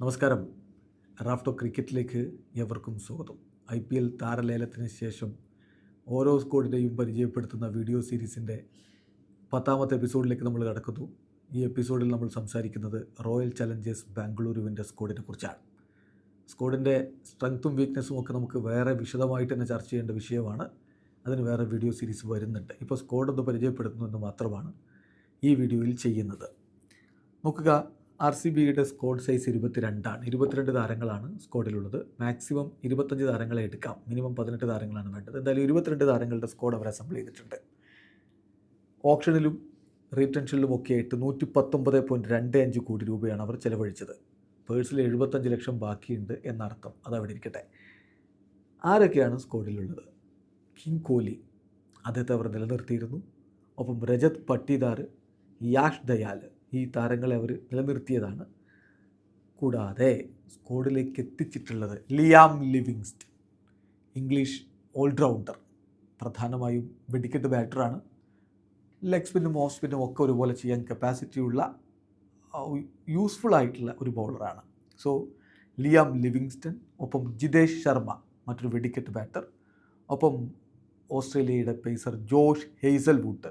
നമസ്കാരം. റാഫ്റ്റോ ക്രിക്കറ്റിലേക്ക് എവർക്കും സ്വാഗതം. I P L താരലേലത്തിന് ശേഷം ഓരോ സ്കോഡിനെയും പരിചയപ്പെടുത്തുന്ന വീഡിയോ സീരീസിന്റെ പത്താമത്തെ എപ്പിസോഡിലേക്ക് നമ്മൾ കടക്കുന്നു. ഈ എപ്പിസോഡിൽ നമ്മൾ സംസാരിക്കുന്നത് റോയൽ ചലഞ്ചേഴ്സ് ബാംഗ്ലൂരുവിന്റെ സ്കോഡിനെ കുറിച്ചാണ്. സ്കോഡിന്റെ സ്ട്രെങ്ത്തും വീക്ക്നെസ്സും ഒക്കെ നമുക്ക് വേറെ വിശദമായിട്ട് തന്നെ ചർച്ച ചെയ്യേണ്ട വിഷയമാണ്. അതിന് വേറെ വീഡിയോ സീരീസ് വരുന്നുണ്ട്. ഇപ്പോൾ സ്കോഡ് ഒന്ന് പരിചയപ്പെടുത്തുന്നു എന്ന് മാത്രമാണ് ഈ വീഡിയോയിൽ ചെയ്യുന്നത്. നോക്കുക ആർ സി ബിയുടെ സ്കോഡ് സൈസ് ഇരുപത്തിരണ്ടാണ്. ഇരുപത്തിരണ്ട് താരങ്ങളാണ് സ്കോഡിലുള്ളത്. മാക്സിമം ഇരുപത്തഞ്ച് താരങ്ങളെ എടുക്കാം. മിനിമം പതിനെട്ട് താരങ്ങളാണ് വേണ്ടത്. എന്തായാലും ഇരുപത്തിരണ്ട് താരങ്ങളുടെ സ്കോഡ് അവർ അസംബിൾ ചെയ്തിട്ടുണ്ട്. ഓപ്ഷനിലും റീറ്റൻഷനിലും ഒക്കെ ആയിട്ട് നൂറ്റി പത്തൊമ്പത് പോയിന്റ് രണ്ട് അഞ്ച് കോടി രൂപയാണ് അവർ ചിലവഴിച്ചത്. പേഴ്സിൽ എഴുപത്തഞ്ച് ലക്ഷം ബാക്കിയുണ്ട് എന്നർത്ഥം അത് അവിടെ ഇരിക്കട്ടെ ആരൊക്കെയാണ് സ്കോഡിലുള്ളത്? കിങ് കോഹ്ലി അദ്ദേഹത്തെ അവർ നിലനിർത്തിയിരുന്നു. ഒപ്പം രജത് പട്ടിദാർ യാഷ് ദയാൽ ഈ താരങ്ങളെ അവർ നിലനിർത്തിയതാണ്. കൂടാതെ സ്കോഡിലേക്ക് എത്തിച്ചിട്ടുള്ളത് ലിയാം ലിവിങ്സ്റ്റൺ ഇംഗ്ലീഷ് ഓൾറൗണ്ടർ പ്രധാനമായും വെടിക്കെട്ട് ബാറ്ററാണ്. ലെഗ് സ്പിന്നും ഓഫ് സ്പിന്നും ഒക്കെ ഒരുപോലെ ചെയ്യാൻ കപ്പാസിറ്റിയുള്ള യൂസ്ഫുൾ ആയിട്ടുള്ള ഒരു ബൗളറാണ് സോ ലിയാം ലിവിങ്സ്റ്റൺ ഒപ്പം ജിതേഷ് ശർമ്മ മറ്റൊരു വെടിക്കെട്ട് ബാറ്റർ ഒപ്പം ഓസ്ട്രേലിയയുടെ പേസർ ജോഷ് ഹെയ്സൽവുഡ്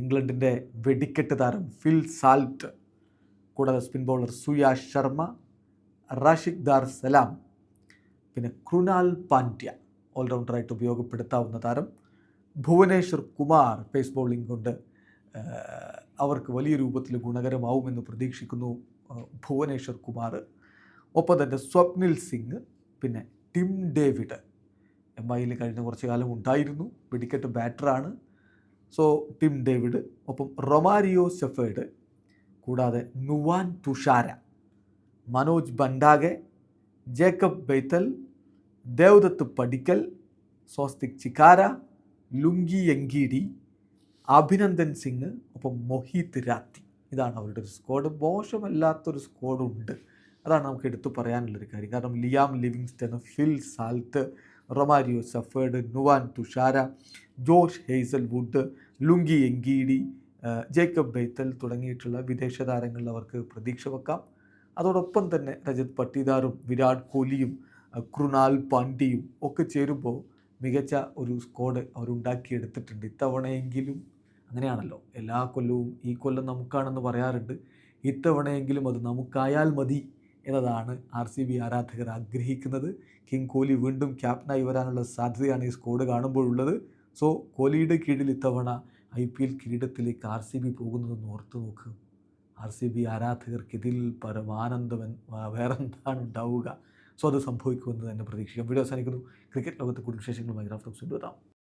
ഇംഗ്ലണ്ടിന്റെ വെടിക്കെട്ട് താരം ഫിൽ സാൽട്ട്. കൂടാതെ സ്പിൻ ബൗളർ സുയാഷ് ശർമ്മ റാഷിക് ദാർ സലാം പിന്നെ ക്രുനാൽ പാണ്ഡ്യ ഓൾറൗണ്ടറായിട്ട് ഉപയോഗപ്പെടുത്താവുന്ന താരം ഭുവനേശ്വർ കുമാർ പേസ് ബൗളിംഗ് കൊണ്ട് അവർക്ക് വലിയ രൂപത്തിൽ ഗുണകരമാവുമെന്ന് പ്രതീക്ഷിക്കുന്നു ഭുവനേശ്വർ കുമാർ. ഒപ്പം തന്നെ സ്വപ്നിൽ സിംഗ് പിന്നെ ടിം ഡേവിഡ്. എം ഐയിൽ കഴിഞ്ഞ കുറച്ച് കാലം ഉണ്ടായിരുന്നു വെടിക്കെട്ട് ബാറ്ററാണ്. സോ ടിം ഡേവിഡ് ഒപ്പം റൊമാരിയോ സെഫേഡ് കൂടാതെ Nuwan Thushara Manoj Bhandage Jacob Bethell Devdutt Padikkal Swastik Chikara Lungi Ngidi Abhinandan Singh ഒപ്പം മൊഹീത് രാത്തി. ഇതാണ് അവരുടെ ഒരു സ്ക്വാഡ് മോശമല്ലാത്തൊരു സ്ക്വാഡുണ്ട് അതാണ് നമുക്ക് എടുത്തു പറയാനുള്ളൊരു കാര്യം. കാരണം Liam Livingstone Phil Salt Romario Shepherd Nuwan Thushara Josh Hazlewood wood Lungi Ngidi Jacob Bethell തുടങ്ങിയിട്ടുള്ള വിദേശ താരങ്ങളിൽ അവർക്ക് പ്രതീക്ഷ വെക്കാം. അതോടൊപ്പം തന്നെ രജത് പട്ടിദാറും വിരാട് കോഹ്ലിയും കൃണാൽ പാണ്ഡ്യയും ഒക്കെ ചേരുമ്പോൾ മികച്ച ഒരു സ്ക്വാഡ് അവരുണ്ടാക്കിയെടുത്തിട്ടുണ്ട് ഇത്തവണയെങ്കിലും. അങ്ങനെയാണല്ലോ. എല്ലാ കൊല്ലവും ഈ കൊല്ലം നമുക്കാണെന്ന് പറയാറുണ്ട്. ഇത്തവണയെങ്കിലും അത് നമുക്കായാൽ മതി. എന്നതാണ് ആർ സി ബി ആരാധകർ ആഗ്രഹിക്കുന്നത്. കിങ് കോഹ്ലി വീണ്ടും ക്യാപ്റ്റനായി വരാനുള്ള സാധ്യതയാണ് ഈ സ്കോഡ് കാണുമ്പോഴുള്ളത്. സോ കോഹ്ലിയുടെ കീഴിൽ ഇത്തവണ ഐ പി എൽ കിരീടത്തിലേക്ക് ആർ സി ബി പോകുന്നതെന്ന് ഓർത്ത് നോക്ക്. ആർ സി ബി ആരാധകർക്ക് ഇതിൽ പരമാനന്ദം വേറെന്താണ് ഉണ്ടാവുക? സോ അത് സംഭവിക്കുമെന്ന് തന്നെ പ്രതീക്ഷിക്കാം. വീഡിയോ അവസാനിക്കുന്നു. ക്രിക്കറ്റ് ലോകത്തെ കൂടുതൽ വിശേഷങ്ങളുമായി ഗ്രാഫ്റ്റോക്സ് കൊണ്ടുവരാം